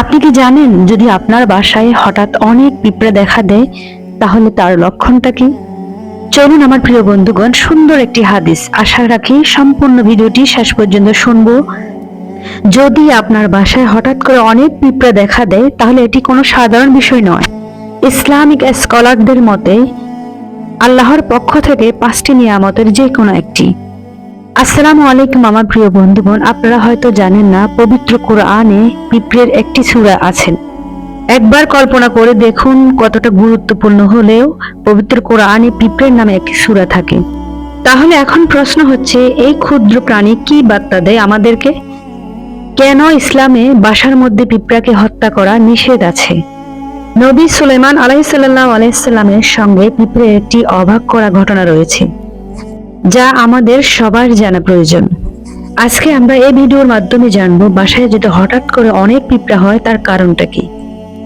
আপনি কি জানেন, যদি আপনার বাসায় হঠাৎ অনেক পিঁপড়া দেখা দেয়, তাহলে তার লক্ষণটা কি? চলুন আমার প্রিয় বন্ধুগণ, সুন্দর একটি হাদিস। আশা রাখি সম্পূর্ণ ভিডিওটি শেষ পর্যন্ত শুনব। যদি আপনার বাসায় হঠাৎ করে অনেক পিঁপড়া দেখা দেয়, তাহলে এটি কোনো সাধারণ বিষয় নয়। ইসলামিক স্কলারদের মতে, আল্লাহর পক্ষ থেকে পাঁচটি নিয়ামতের যে কোনো একটি। আসসালামু আলাইকুম আমার প্রিয় বন্ধুগণ, আপনারা হয়তো জানেন না, পবিত্র কোরআনে পিঁপড়ের একটি সূরা আছেন একবার কল্পনা করে দেখুন কতটা গুরুত্বপূর্ণ হলেও পবিত্র কোরআনে পিঁপড়ের নামে একটি সূরা থাকে। তাহলে এখন প্রশ্ন হচ্ছে, এই ক্ষুদ্র প্রাণী কি বার্তা দেয় আমাদেরকে? কেন ইসলামে বাসার মধ্যে পিঁপড়াকে হত্যা করা নিষেধ আছে? নবী সুলেমান আলাইসাল্লাহ আলাইসাল্লামের সঙ্গে পিঁপড়ের একটি অবাক করা ঘটনা রয়েছে। যা আমাদের সবার জানা প্রয়োজন। আজকে আমরা এই ভিডিওর মাধ্যমে জানব বাসায় যদি হঠাৎ করে অনেক পিঁপড়া হয়, তার কারণটা কি?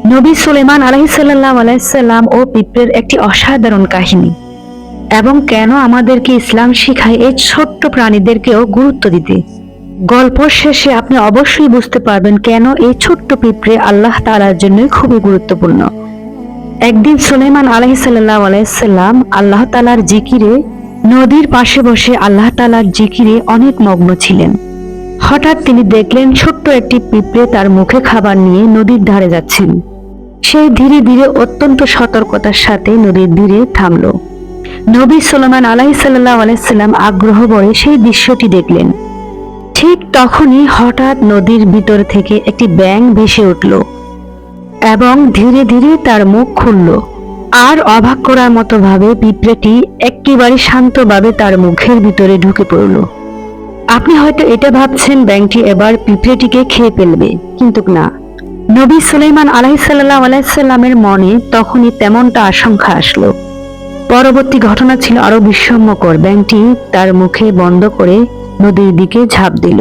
নবী সুলেমান আলাইসাল্লাহ আলাইসাল্লাম ও পিঁপড়ের একটি অসাধারণ কাহিনী। এবং কেন আমাদেরকে ইসলাম শিখায় এই ছোট্ট প্রাণীদেরকেও গুরুত্ব দিতে? গল্প শেষে আপনি অবশ্যই বুঝতে পারবেন কেন এই ছোট্ট পিঁপড়ে আল্লাহ তালার জন্য খুবই গুরুত্বপূর্ণ। একদিন সুলেমান আলাইসাল্লাহ আলাইসাল্লাম আল্লাহ তালার জিকিরে নদীর পাশে বসে আল্লাহ তালার জিকিরে অনেক মগ্ন ছিলেন। হঠাৎ তিনি দেখলেন ছোট্ট একটি পিঁপড়ে তার মুখে খাবার নিয়ে নদীর ধারে যাচ্ছিল। সে ধীরে ধীরে অত্যন্ত সতর্কতার সাথে নদীর ধীরে থামল। নবী সুলেমান আলাইসাল্লাহ আলাইসাল্লাম আগ্রহ ভরে সেই দৃশ্যটি দেখলেন। ঠিক তখনই হঠাৎ নদীর ভিতর থেকে একটি ব্যাং ভেসে উঠল এবং ধীরে ধীরে তার মুখ খুলল। আর অবাক করার মতো ভাবে পিঁপড়েটি একেবারে শান্তভাবে তার মুখের ভিতরে ঢুকে পড়ল। আপনি হয়তো এটা ভাবছেন ব্যাংকটি এবার পিঁপড়েটিকে খেয়ে ফেলবে, কিন্তু না। নবী সুলাইমান আলাইসাল্লাহ আলাইসাল্লামের মনে তখনই তেমনটা আশঙ্কা আসলো। পরবর্তী ঘটনা ছিল আরও বিস্ময়কর। ব্যাংকটি তার মুখে বন্ধ করে নদীর দিকে ঝাঁপ দিল।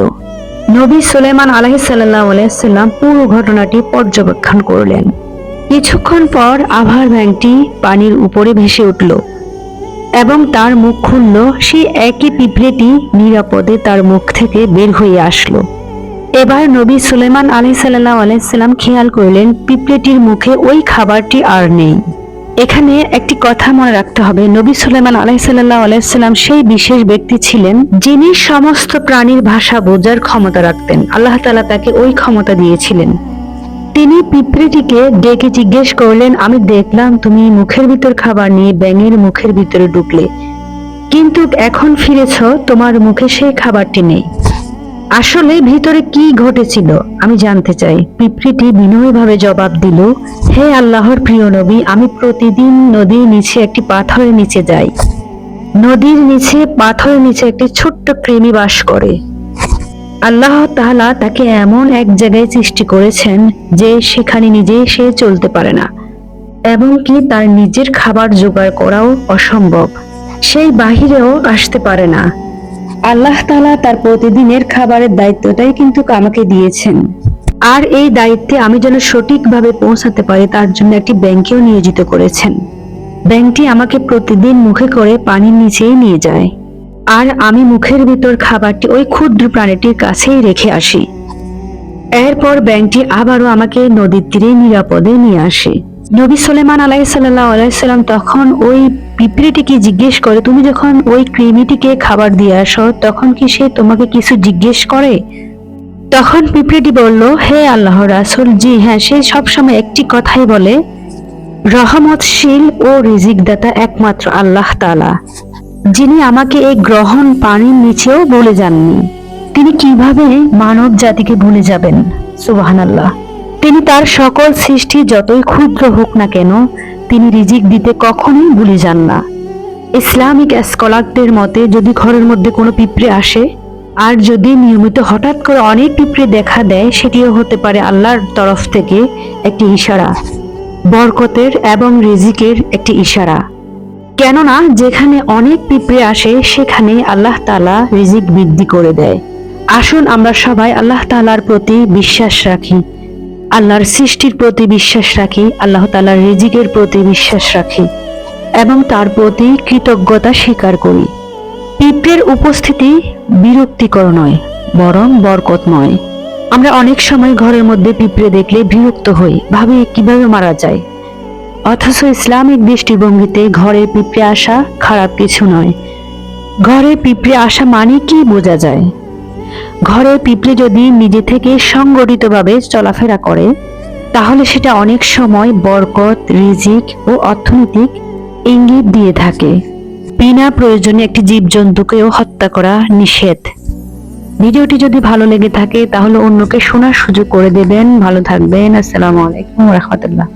নবী সুলেমান আলাহিসাল্লাহ আলাইসাল্লাম পুরো ঘটনাটি পর্যবেক্ষণ করলেন। কিছুক্ষণ পর আভার ব্যাংকটি পানির উপরে ভেসে উঠল এবং তার মুখ খুলল। সেই একই পিঁপড়েটি নিরাপদে তার মুখ থেকে বের হয়ে আসলো। এবার নবী সুলেমান আলি সাল্লাহ আলাইসাল্লাম খেয়াল করলেন, পিঁপড়েটির মুখে ওই খাবারটি আর নেই। এখানে একটি কথা মনে রাখতে হবে। নবী সুলেমান আলাইসাল্লাহ আলাইসাল্লাম সেই বিশেষ ব্যক্তি ছিলেন যিনি সমস্ত প্রাণীর ভাষা বোঝার ক্ষমতা রাখতেন। আল্লাহ তালা তাকে ওই ক্ষমতা দিয়েছিলেন। তিনি পিঁপড়েটিকে ডেকে জিজ্ঞেস করলেন, আমি দেখলাম তুমি মুখের ভিতর খাবার নিয়ে ব্যাঙের মুখের ভিতরে ঢুকলে। কিন্তু এখন ফিরেছ, তোমার মুখে সেই খাবারটি নেই। আসলে ভিতরে কি ঘটেছিল, আমি জানতে চাই। পিঁপড়িটি বিনয়ীভাবে জবাব দিল, হে আল্লাহর প্রিয় নবী, আমি প্রতিদিন নদীর নিচে একটি পাথরের নিচে যাই। নদীর নিচে পাথরের নিচে একটি ছোট্ট কৃমি বাস করে। আল্লাহ তাআলা তাকে এমন এক জায়গায় সৃষ্টি করেছেন যে সেখানে নিজে সে চলতে পারে না এবং কি তার নিজের খাবার জোগাড় করাও অসম্ভব। সেই বাহিরেও আসতে পারে না। আল্লাহ তাআলা তার প্রতিদিনের খাবারের দায়িত্বটাই কিন্তু আমাকে দিয়েছেন। আর এই দায়িত্বে আমি যেন সঠিকভাবে পৌঁছাতে পারি, তার জন্য একটি ব্যাংকেও নিয়োজিত করেছেন। ব্যাংকটি আমাকে প্রতিদিন মুখে করে পানির নিচেই নিয়ে যায়। আর আমি মুখের ভিতর খাবারটি ওই ক্ষুদ্র প্রাণীটির কাছেই রেখে আসি। এরপর ব্যাংকটি আবারও আমাকে নদীর তীরে নিরাপদে নিয়ে আসে। নবী সুলেমান আলাইসাল্লাহ আলাইসাল্লাম তখন ওই পিঁপড়েটিকে জিজ্ঞেস করে, তুমি যখন ওই কৃমিটিকে খাবার দিয়ে আসো, তখন কি সে তোমাকে কিছু জিজ্ঞেস করে? তখন পিঁপড়েটি বলল, হে আল্লাহ রাসুল, জি হ্যাঁ সে সবসময় একটি কথাই বলে, রহমতশীল ও রিজিকদাতা একমাত্র আল্লাহ তাআলা। যিনি আমাকে এই গ্রহণ পানির নিচেও বলে যাননি, তিনি কীভাবে মানব জাতিকে ভুলে যাবেন? সুবহানাল্লাহ। তিনি তার সকল সৃষ্টি যতই ক্ষুদ্র হোক না কেন, তিনি রিজিক দিতে কখনোই ভুলে যান না। ইসলামিক স্কলারদের মতে, যদি ঘরের মধ্যে কোনো পিঁপড়ে আসে, আর যদি নিয়মিত হঠাৎ করে অনেক পিঁপড়ে দেখা দেয়, সেটিও হতে পারে আল্লাহর তরফ থেকে একটি ইশারা, বরকতের এবং রিজিকের একটি ইশারা। কেননা যেখানে অনেক পিঁপড়ে আসে, সেখানে আল্লাহ তালা রিজিক বৃদ্ধি করে দেয়। আসুন আমরা সবাই আল্লাহ তালার প্রতি বিশ্বাস রাখি, আল্লাহর সৃষ্টির প্রতি বিশ্বাস রাখি, আল্লাহ তালার রিজিকের প্রতি বিশ্বাস রাখি, এবং তার প্রতি কৃতজ্ঞতা স্বীকার করি। পিঁপড়ের উপস্থিতি বিরক্তিকর নয়, বরং বরকতময়। আমরা অনেক সময় ঘরের মধ্যে পিঁপড়ে দেখলে বিরক্ত হই, ভাবি কীভাবে মারা যায়। অথচ ইসলামিক দৃষ্টিভঙ্গিতে ঘরে পিঁপড়ে আসা খারাপ কিছু নয়। ঘরে পিঁপড়ে আসা মানে কি বোঝা যায়? ঘরে পিঁপড়ে যদি নিজে থেকে সংগঠিতভাবে চলাফেরা করে, তাহলে সেটা অনেক সময় বরকত, রিজিক ও অর্থনৈতিক ইঙ্গিত দিয়ে থাকে। বিনা প্রয়োজনে একটি জীবজন্তুকেও হত্যা করা নিষেধ। ভিডিওটি যদি ভালো লেগে থাকে, তাহলে অন্যকে শোনার সুযোগ করে দেবেন। ভালো থাকবেন। আসসালামু আলাইকুম রহমতুল্লাহ।